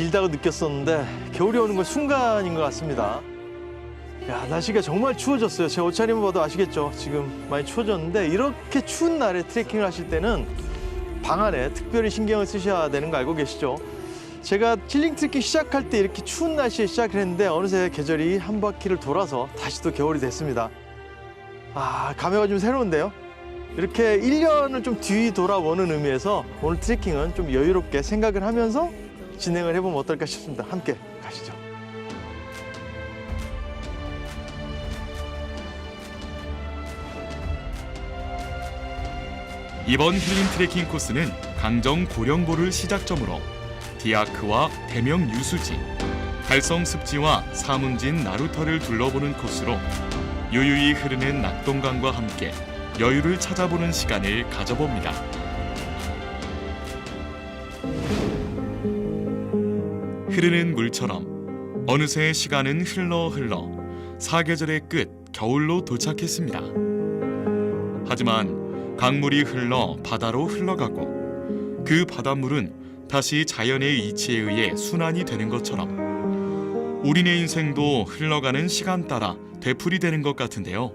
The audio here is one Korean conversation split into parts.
길다고 느꼈었는데 겨울이 오는 건 순간인 것 같습니다. 야 날씨가 정말 추워졌어요. 제 옷차림 봐도 아시겠죠? 지금 많이 추워졌는데 이렇게 추운 날에 트레킹을 하실 때는 방 안에 특별히 신경을 쓰셔야 되는 거 알고 계시죠? 제가 힐링 트레킹 시작할 때 이렇게 추운 날씨에 시작을 했는데 어느새 계절이 한 바퀴를 돌아서 다시 또 겨울이 됐습니다. 아 감회가 좀 새로운데요? 이렇게 1년을 좀 뒤 돌아보는 의미에서 오늘 트레킹은 좀 여유롭게 생각을 하면서 진행을 해보면 어떨까 싶습니다. 함께 가시죠. 이번 힐링 트레킹 코스는 강정 고령보를 시작점으로 디아크와 대명 유수지, 달성 습지와 사문진 나루터를 둘러보는 코스로 유유히 흐르는 낙동강과 함께 여유를 찾아보는 시간을 가져봅니다. 흐르는 물처럼 어느새 시간은 흘러 흘러 사계절의 끝 겨울로 도착했습니다. 하지만 강물이 흘러 바다로 흘러가고 그 바닷물은 다시 자연의 이치에 의해 순환이 되는 것처럼 우리네 인생도 흘러가는 시간 따라 되풀이 되는 것 같은데요.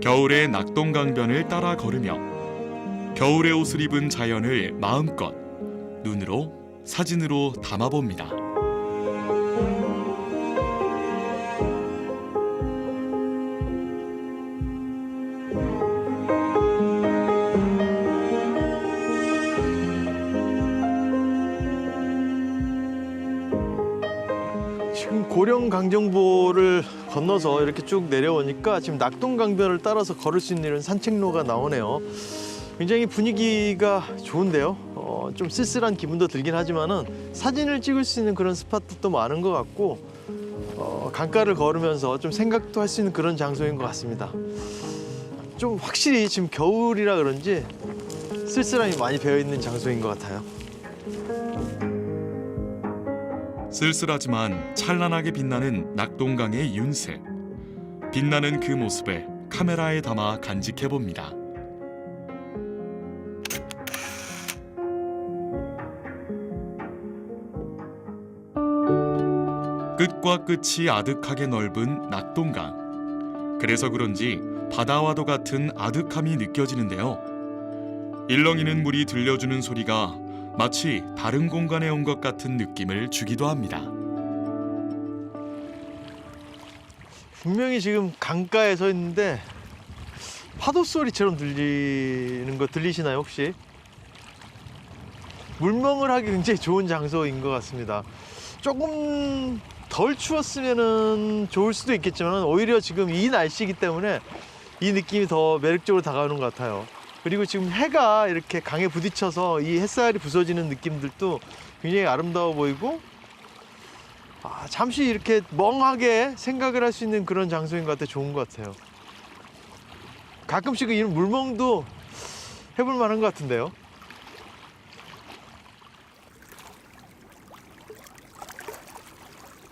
겨울의 낙동강변을 따라 걸으며 겨울의 옷을 입은 자연을 마음껏 눈으로 사진으로 담아봅니다. 지금 고령 강정보를 건너서 이렇게 쭉 내려오니까 지금 낙동강변을 따라서 걸을 수 있는 산책로가 나오네요. 굉장히 분위기가 좋은데요. 어, 좀 쓸쓸한 기분도 들긴 하지만은 사진을 찍을 수 있는 그런 스팟도 많은 것 같고 어, 강가를 걸으면서 좀 생각도 할 수 있는 그런 장소인 것 같습니다. 좀 확실히 지금 겨울이라 그런지 쓸쓸함이 많이 배어 있는 장소인 것 같아요. 쓸쓸하지만 찬란하게 빛나는 낙동강의 윤색. 빛나는 그 모습을 카메라에 담아 간직해 봅니다. 끝과 끝이 아득하게 넓은 낙동강. 그래서 그런지 바다와도 같은 아득함이 느껴지는데요. 일렁이는 물이 들려주는 소리가 마치 다른 공간에 온 것 같은 느낌을 주기도 합니다. 분명히 지금 강가에 서 있는데 파도 소리처럼 들리는 거 들리시나요 혹시? 물멍을 하기 굉장히 좋은 장소인 것 같습니다. 조금 덜 추웠으면 좋을 수도 있겠지만 오히려 지금 이 날씨이기 때문에 이 느낌이 더 매력적으로 다가오는 것 같아요. 그리고 지금 해가 이렇게 강에 부딪혀서 이 햇살이 부서지는 느낌들도 굉장히 아름다워 보이고 아, 잠시 이렇게 멍하게 생각을 할 수 있는 그런 장소인 것 같아 좋은 것 같아요. 가끔씩 이런 물멍도 해볼 만한 것 같은데요.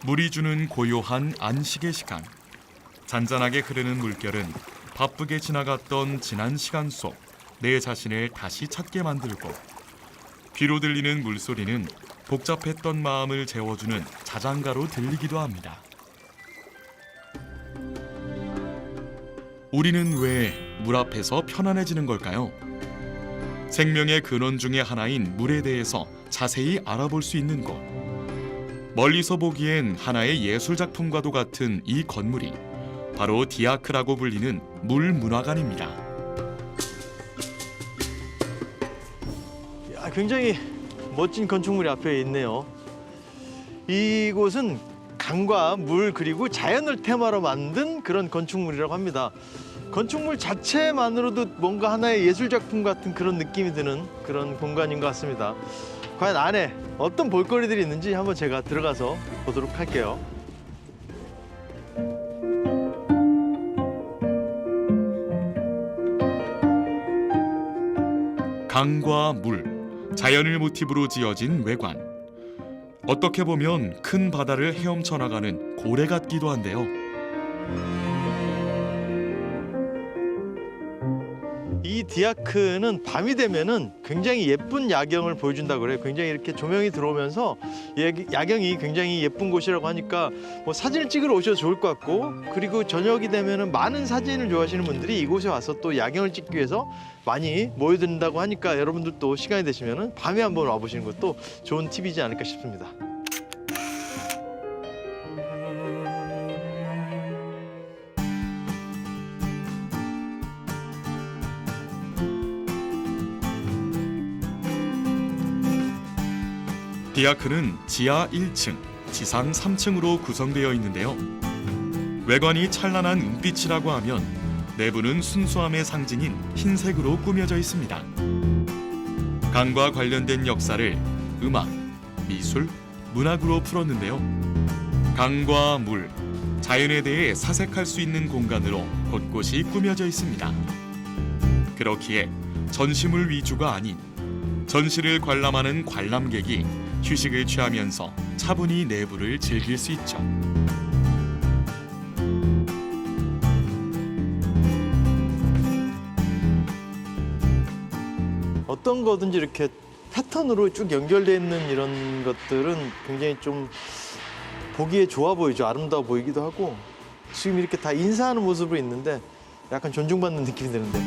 물이 주는 고요한 안식의 시간. 잔잔하게 흐르는 물결은 바쁘게 지나갔던 지난 시간 속 내 자신을 다시 찾게 만들고 귀로 들리는 물소리는 복잡했던 마음을 재워주는 자장가로 들리기도 합니다. 우리는 왜 물 앞에서 편안해지는 걸까요? 생명의 근원 중의 하나인 물에 대해서 자세히 알아볼 수 있는 곳. 멀리서 보기엔 하나의 예술 작품과도 같은 이 건물이 바로 디아크라고 불리는 물 문화관입니다. 야, 굉장히 멋진 건축물이 앞에 있네요. 이곳은 강과 물 그리고 자연을 테마로 만든 그런 건축물이라고 합니다. 건축물 자체만으로도 뭔가 하나의 예술 작품 같은 그런 느낌이 드는 그런 공간인 것 같습니다. 과연 안에 어떤 볼거리들이 있는지 한번 제가 들어가서 보도록 할게요. 강과 물, 자연을 모티브로 지어진 외관. 어떻게 보면 큰 바다를 헤엄쳐 나가는 고래 같기도 한데요. 디아크는 밤이 되면은 굉장히 예쁜 야경을 보여준다 그래요. 굉장히 이렇게 조명이 들어오면서 예- 야경이 굉장히 예쁜 곳이라고 하니까 뭐 사진을 찍으러 오셔도 좋을 것 같고 그리고 저녁이 되면은 많은 사진을 좋아하시는 분들이 이곳에 와서 또 야경을 찍기 위해서 많이 모여든다고 하니까 여러분들도 시간이 되시면은 밤에 한번 와보시는 것도 좋은 팁이지 않을까 싶습니다. 디아크는 지하 1층, 지상 3층으로 구성되어 있는데요. 외관이 찬란한 은빛이라고 하면 내부는 순수함의 상징인 흰색으로 꾸며져 있습니다. 강과 관련된 역사를 음악, 미술, 문학으로 풀었는데요. 강과 물, 자연에 대해 사색할 수 있는 공간으로 곳곳이 꾸며져 있습니다. 그렇기에 전시물 위주가 아닌 전시를 관람하는 관람객이 휴식을 취하면서 차분히 내부를 즐길 수 있죠. 어떤 거든지 이렇게 패턴으로 쭉 연결되어 있는 이런 것들은 굉장히 좀 보기에 좋아 보이죠. 아름다워 보이기도 하고 지금 이렇게 다 인사하는 모습으로 있는데 약간 존중받는 느낌이 드는데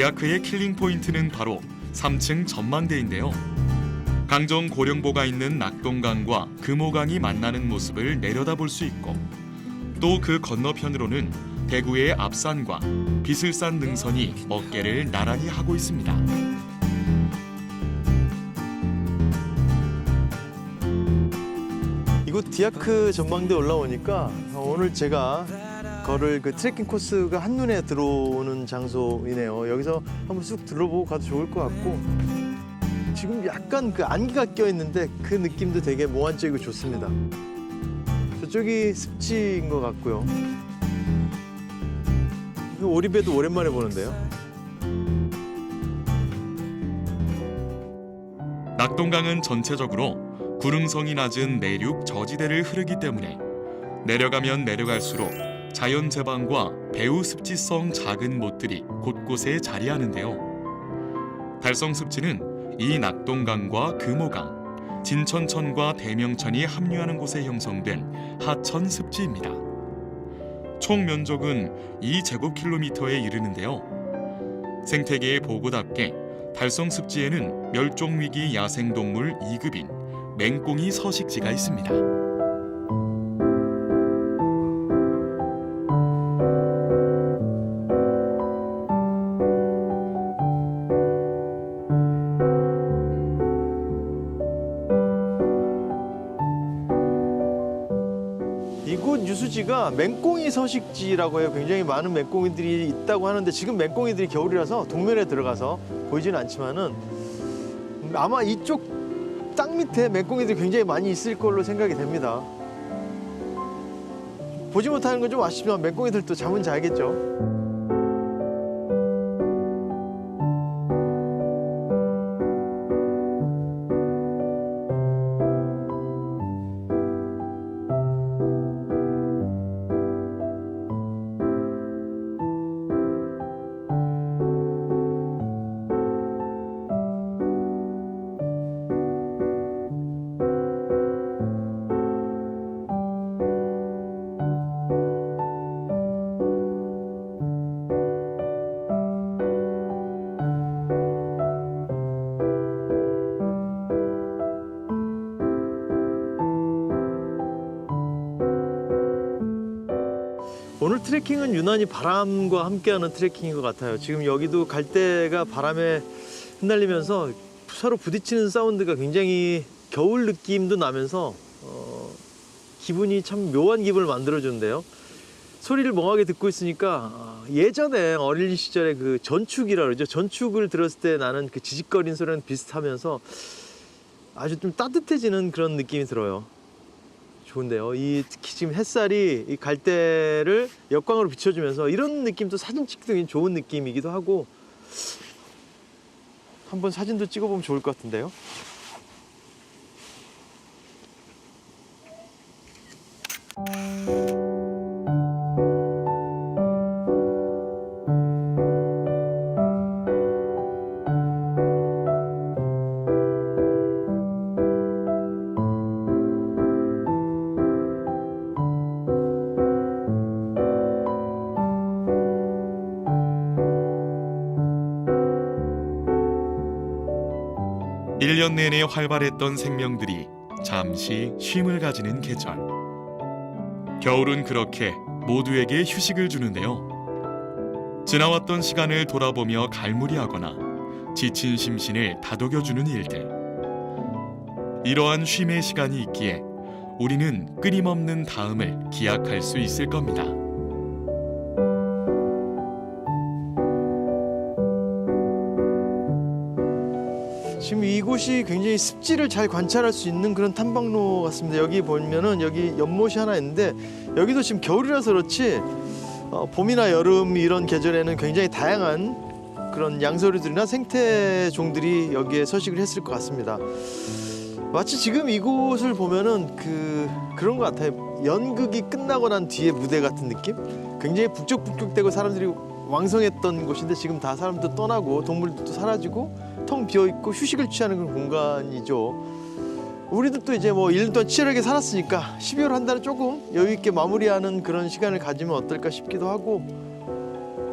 디아크의 킬링 포인트는 바로 3층 전망대인데요. 강정 고령보가 있는 낙동강과 금호강이 만나는 모습을 내려다볼 수 있고 또 그 건너편으로는 대구의 앞산과 비슬산 능선이 어깨를 나란히 하고 있습니다. 이곳 디아크 전망대 올라오니까 오늘 제가 걸을 그 트레킹 코스가 한눈에 들어오는 장소이네요. 여기서 한번 쑥 둘러보고 가도 좋을 것 같고 지금 약간 그 안개가 껴 있는데 그 느낌도 되게 몽환적이고 좋습니다. 저쪽이 습지인 것 같고요. 이 오리배도 오랜만에 보는데요. 낙동강은 전체적으로 구릉성이 낮은 내륙 저지대를 흐르기 때문에 내려가면 내려갈수록 자연 제방과 배후 습지성 작은 못들이 곳곳에 자리하는데요. 달성 습지는 이 낙동강과 금호강, 진천천과 대명천이 합류하는 곳에 형성된 하천 습지입니다. 총 면적은 2제곱킬로미터에 이르는데요. 생태계의 보고답게 달성 습지에는 멸종 위기 야생동물 2급인 맹꽁이 서식지가 있습니다. 유수지가 맹꽁이 서식지라고 해요. 굉장히 많은 맹꽁이들이 있다고 하는데 지금 맹꽁이들이 겨울이라서 동면에 들어가서 보이지는 않지만은 아마 이쪽 땅 밑에 맹꽁이들이 굉장히 많이 있을 걸로 생각이 됩니다. 보지 못하는 건 좀 아쉽지만 맹꽁이들도 잠은 자겠죠. 트레킹은 유난히 바람과 함께하는 트레킹인 것 같아요. 지금 여기도 갈대가 바람에 흩날리면서 서로 부딪히는 사운드가 굉장히 겨울 느낌도 나면서 어, 기분이 참 묘한 기분을 만들어주는데요. 소리를 멍하게 듣고 있으니까 아, 예전에 어린 시절에 그 전축이라 그러죠. 전축을 들었을 때 나는 그 지직거리는 소리랑 비슷하면서 아주 좀 따뜻해지는 그런 느낌이 들어요. 좋은데요. 이 특히 지금 햇살이 이 갈대를 역광으로 비춰주면서 이런 느낌도 사진 찍기 좋은 느낌이기도 하고 한번 사진도 찍어보면 좋을 것 같은데요. 일년 내내 활발했던 생명들이 잠시 쉼을 가지는 계절. 겨울은 그렇게 모두에게 휴식을 주는데요. 지나왔던 시간을 돌아보며 갈무리하거나 지친 심신을 다독여주는 일들. 이러한 쉼의 시간이 있기에 우리는 끊임없는 다음을 기약할 수 있을 겁니다. 이곳이 굉장히 습지를 잘 관찰할 수 있는 그런 탐방로 같습니다. 여기 보면은 여기 연못이 하나 있는데 여기도 지금 겨울이라서 그렇지 어, 봄이나 여름 이런 계절에는 굉장히 다양한 그런 양서류들이나 생태종들이 여기에 서식을 했을 것 같습니다. 마치 지금 이곳을 보면은 그 그런 것 같아요. 연극이 끝나고 난 뒤에 무대 같은 느낌? 굉장히 북적북적대고 사람들이 왕성했던 곳인데 지금 다 사람도 떠나고 동물들도 사라지고 텅 비어 있고 휴식을 취하는 그런 공간이죠. 우리들도 이제 뭐 1년 동안 치열하게 살았으니까 12월 한 달은 조금 여유 있게 마무리하는 그런 시간을 가지면 어떨까 싶기도 하고.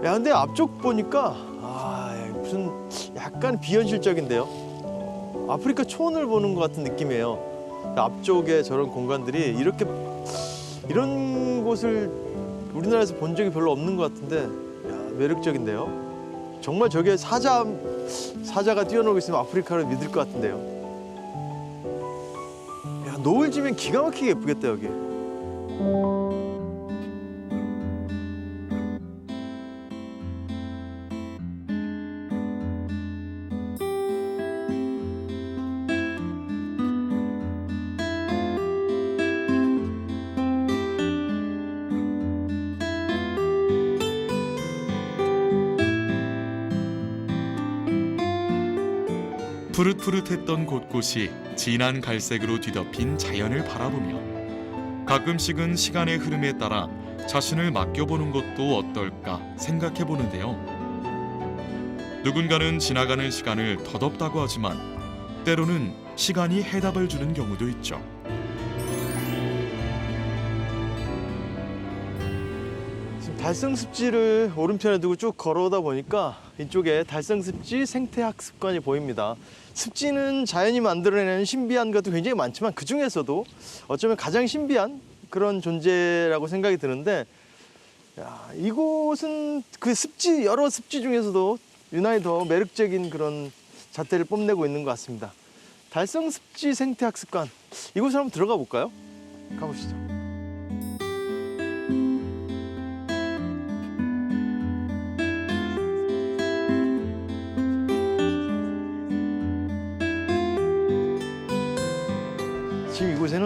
야 근데 앞쪽 보니까 아 무슨 약간 비현실적인데요. 어, 아프리카 초원을 보는 것 같은 느낌이에요. 앞쪽에 저런 공간들이 이렇게 이런 곳을 우리나라에서 본 적이 별로 없는 것 같은데 야, 매력적인데요. 정말 저게 사자 사자가 뛰어놀고 있으면 아프리카를 믿을 것 같은데요. 야, 노을 지면 기가 막히게 예쁘겠다 여기. 푸릇푸릇했던 곳곳이 진한 갈색으로 뒤덮인 자연을 바라보며 가끔씩은 시간의 흐름에 따라 자신을 맡겨보는 것도 어떨까 생각해 보는데요. 누군가는 지나가는 시간을 덧없다고 하지만 때로는 시간이 해답을 주는 경우도 있죠. 지금 달성 습지를 오른편에 두고 쭉 걸어오다 보니까 이쪽에 달성습지 생태학습관이 보입니다. 습지는 자연이 만들어내는 신비한 것도 굉장히 많지만 그 중에서도 어쩌면 가장 신비한 그런 존재라고 생각이 드는데 야, 이곳은 그 습지 여러 습지 중에서도 유난히 더 매력적인 그런 자태를 뽐내고 있는 것 같습니다. 달성습지 생태학습관 이곳을 한번 들어가 볼까요? 가보시죠.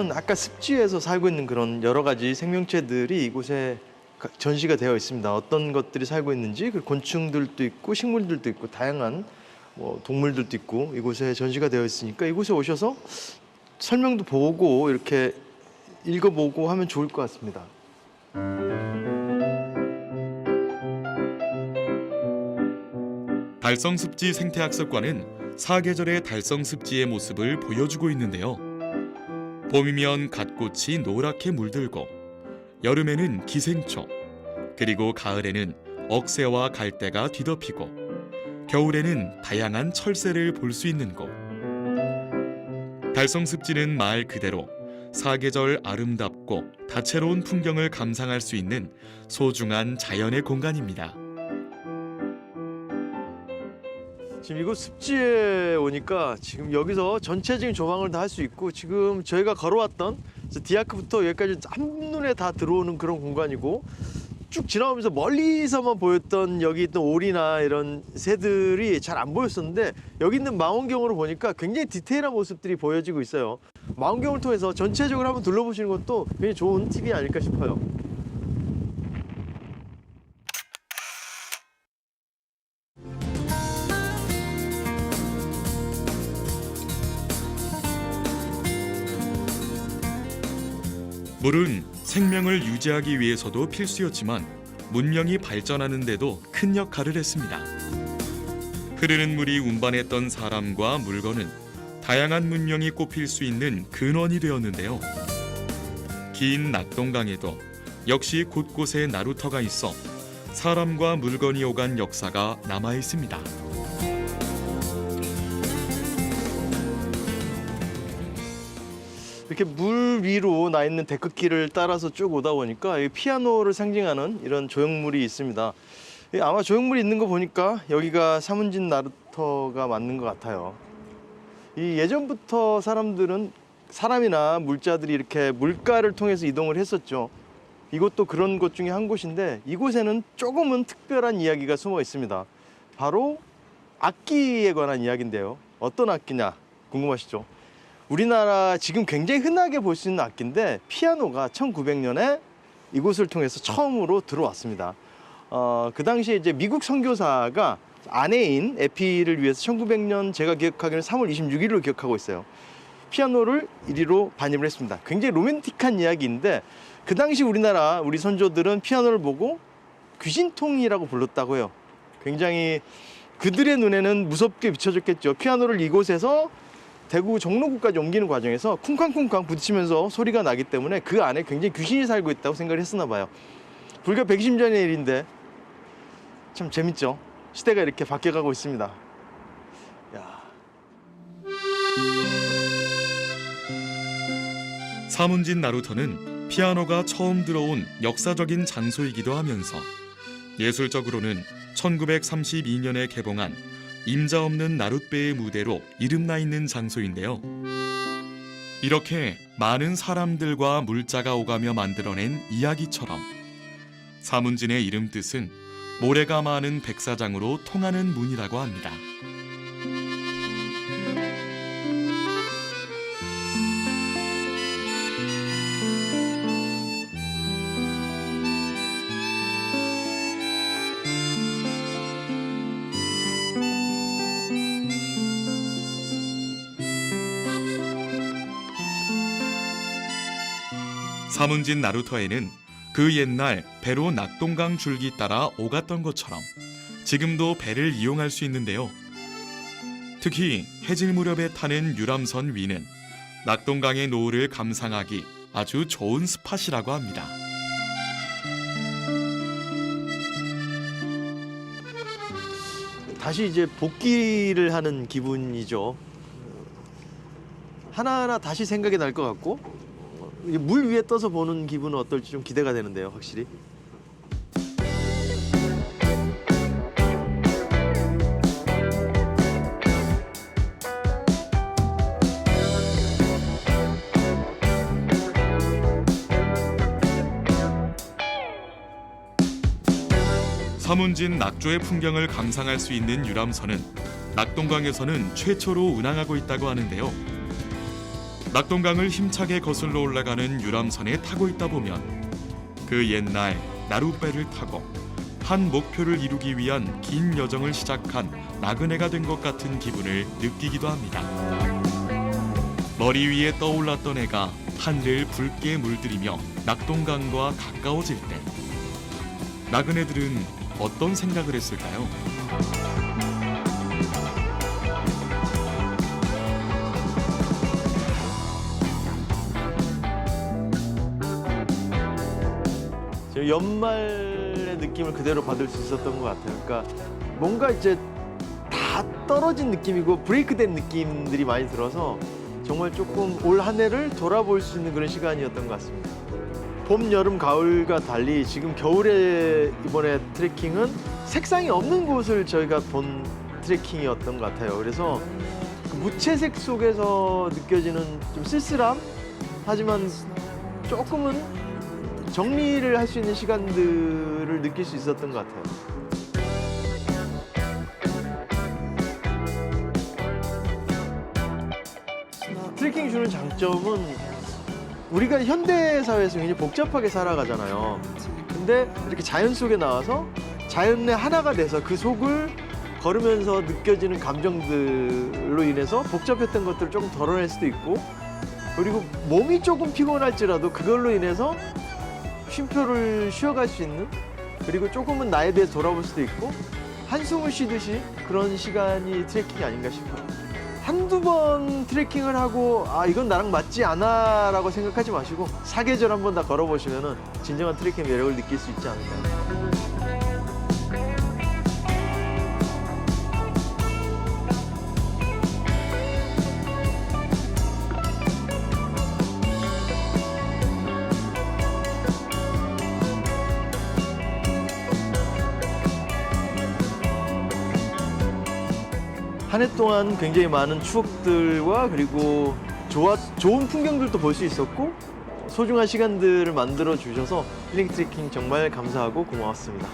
이곳에는 아까 습지에서 살고 있는 그런 여러 가지 생명체들이 이곳에 가- 전시가 되어 있습니다. 어떤 것들이 살고 있는지 그 곤충들도 있고 식물들도 있고 다양한 뭐 동물들도 있고 이곳에 전시가 되어 있으니까 이곳에 오셔서 설명도 보고 이렇게 읽어보고 하면 좋을 것 같습니다. 달성습지 생태학습관은 사계절의 달성습지의 모습을 보여주고 있는데요. 봄이면 갓꽃이 노랗게 물들고 여름에는 기생초 그리고 가을에는 억새와 갈대가 뒤덮이고 겨울에는 다양한 철새를 볼 수 있는 곳. 달성 습지는 말 그대로 사계절 아름답고 다채로운 풍경을 감상할 수 있는 소중한 자연의 공간입니다. 지금 이곳 습지에 오니까 지금 여기서 전체적인 조망을 다 할 수 있고 지금 저희가 걸어왔던 저 디아크부터 여기까지 한눈에 다 들어오는 그런 공간이고 쭉 지나오면서 멀리서만 보였던 여기 있던 오리나 이런 새들이 잘 안 보였었는데 여기 있는 망원경으로 보니까 굉장히 디테일한 모습들이 보여지고 있어요. 망원경을 통해서 전체적으로 한번 둘러보시는 것도 굉장히 좋은 팁이 아닐까 싶어요. 물은 생명을 유지하기 위해서도 필수였지만 문명이 발전하는 데도 큰 역할을 했습니다. 흐르는 물이 운반했던 사람과 물건은 다양한 문명이 꼽힐 수 있는 근원이 되었는데요. 긴 낙동강에도 역시 곳곳에 나루터가 있어 사람과 물건이 오간 역사가 남아 있습니다. 이렇게 물 위로 나 있는 데크길을 따라서 쭉 오다 보니까 이 피아노를 상징하는 이런 조형물이 있습니다. 이 아마 조형물이 있는 거 보니까 여기가 사문진 나루터가 맞는 것 같아요. 이 예전부터 사람들은 사람이나 물자들이 이렇게 물가를 통해서 이동을 했었죠. 이것도 그런 곳 중에 한 곳인데 이곳에는 조금은 특별한 이야기가 숨어 있습니다. 바로 악기에 관한 이야기인데요. 어떤 악기냐 궁금하시죠? 우리나라 지금 굉장히 흔하게 볼 수 있는 악기인데 피아노가 1900년에 이곳을 통해서 처음으로 들어왔습니다. 어, 그 당시에 이제 미국 선교사가 아내인 에피를 위해서 1900년 제가 기억하기로는 3월 26일로 기억하고 있어요. 피아노를 이리로 반입을 했습니다. 굉장히 로맨틱한 이야기인데 그 당시 우리나라 우리 선조들은 피아노를 보고 귀신통이라고 불렀다고 해요. 굉장히 그들의 눈에는 무섭게 비춰졌겠죠. 피아노를 이곳에서 대구 종로구까지 옮기는 과정에서 쿵쾅쿵쾅 부딪히면서 소리가 나기 때문에 그 안에 굉장히 귀신이 살고 있다고 생각을 했었나 봐요. 불과 120년 전의 일인데 참 재밌죠. 시대가 이렇게 바뀌어가고 있습니다. 야, 사문진 나루터는 피아노가 처음 들어온 역사적인 장소이기도 하면서 예술적으로는 1932년에 개봉한 임자 없는 나룻배의 무대로 이름나 있는 장소인데요. 이렇게 많은 사람들과 물자가 오가며 만들어낸 이야기처럼 사문진의 이름 뜻은 모래가 많은 백사장으로 통하는 문이라고 합니다. 사문진 나루터에는 그 옛날 배로 낙동강 줄기 따라 오갔던 것처럼 지금도 배를 이용할 수 있는데요. 특히 해질 무렵에 타는 유람선 위는 낙동강의 노을을 감상하기 아주 좋은 스팟이라고 합니다. 다시 이제 복귀를 하는 기분이죠. 하나하나 다시 생각이 날 것 같고 물 위에 떠서 보는 기분은 어떨지 좀 기대가 되는데요, 확실히. 사문진 낙조의 풍경을 감상할 수 있는 유람선은 낙동강에서는 최초로 운항하고 있다고 하는데요. 낙동강을 힘차게 거슬러 올라가는 유람선에 타고 있다 보면 그 옛날 나룻배를 타고 한 목표를 이루기 위한 긴 여정을 시작한 나그네가 된 것 같은 기분을 느끼기도 합니다. 머리 위에 떠올랐던 해가 하늘을 붉게 물들이며 낙동강과 가까워질 때 나그네들은 어떤 생각을 했을까요? 연말의 느낌을 그대로 받을 수 있었던 것 같아요. 그러니까 뭔가 이제 다 떨어진 느낌이고 브레이크된 느낌들이 많이 들어서 정말 조금 올 한 해를 돌아볼 수 있는 그런 시간이었던 것 같습니다. 봄, 여름, 가을과 달리 지금 겨울에 이번에 트레킹은 색상이 없는 곳을 저희가 본 트레킹이었던 것 같아요. 그래서 그 무채색 속에서 느껴지는 좀 쓸쓸함 하지만 조금은 정리를 할 수 있는 시간들을 느낄 수 있었던 것 같아요. 트레킹 주는 장점은 우리가 현대 사회에서 굉장히 복잡하게 살아가잖아요. 근데 이렇게 자연 속에 나와서 자연의 하나가 돼서 그 속을 걸으면서 느껴지는 감정들로 인해서 복잡했던 것들을 조금 덜어낼 수도 있고 그리고 몸이 조금 피곤할지라도 그걸로 인해서 쉼표를 쉬어갈 수 있는 그리고 조금은 나에 대해 돌아볼 수도 있고 한숨을 쉬듯이 그런 시간이 트레킹이 아닌가 싶어요. 한두 번 트레킹을 하고 아 이건 나랑 맞지 않아 라고 생각하지 마시고 사계절 한번 다 걸어보시면 진정한 트레킹 매력을 느낄 수 있지 않을까 한 해 동안 굉장히 많은 추억들과 그리고 좋아, 좋은 풍경들도 볼 수 있었고 소중한 시간들을 만들어 주셔서 힐링 트레킹 정말 감사하고 고마웠습니다.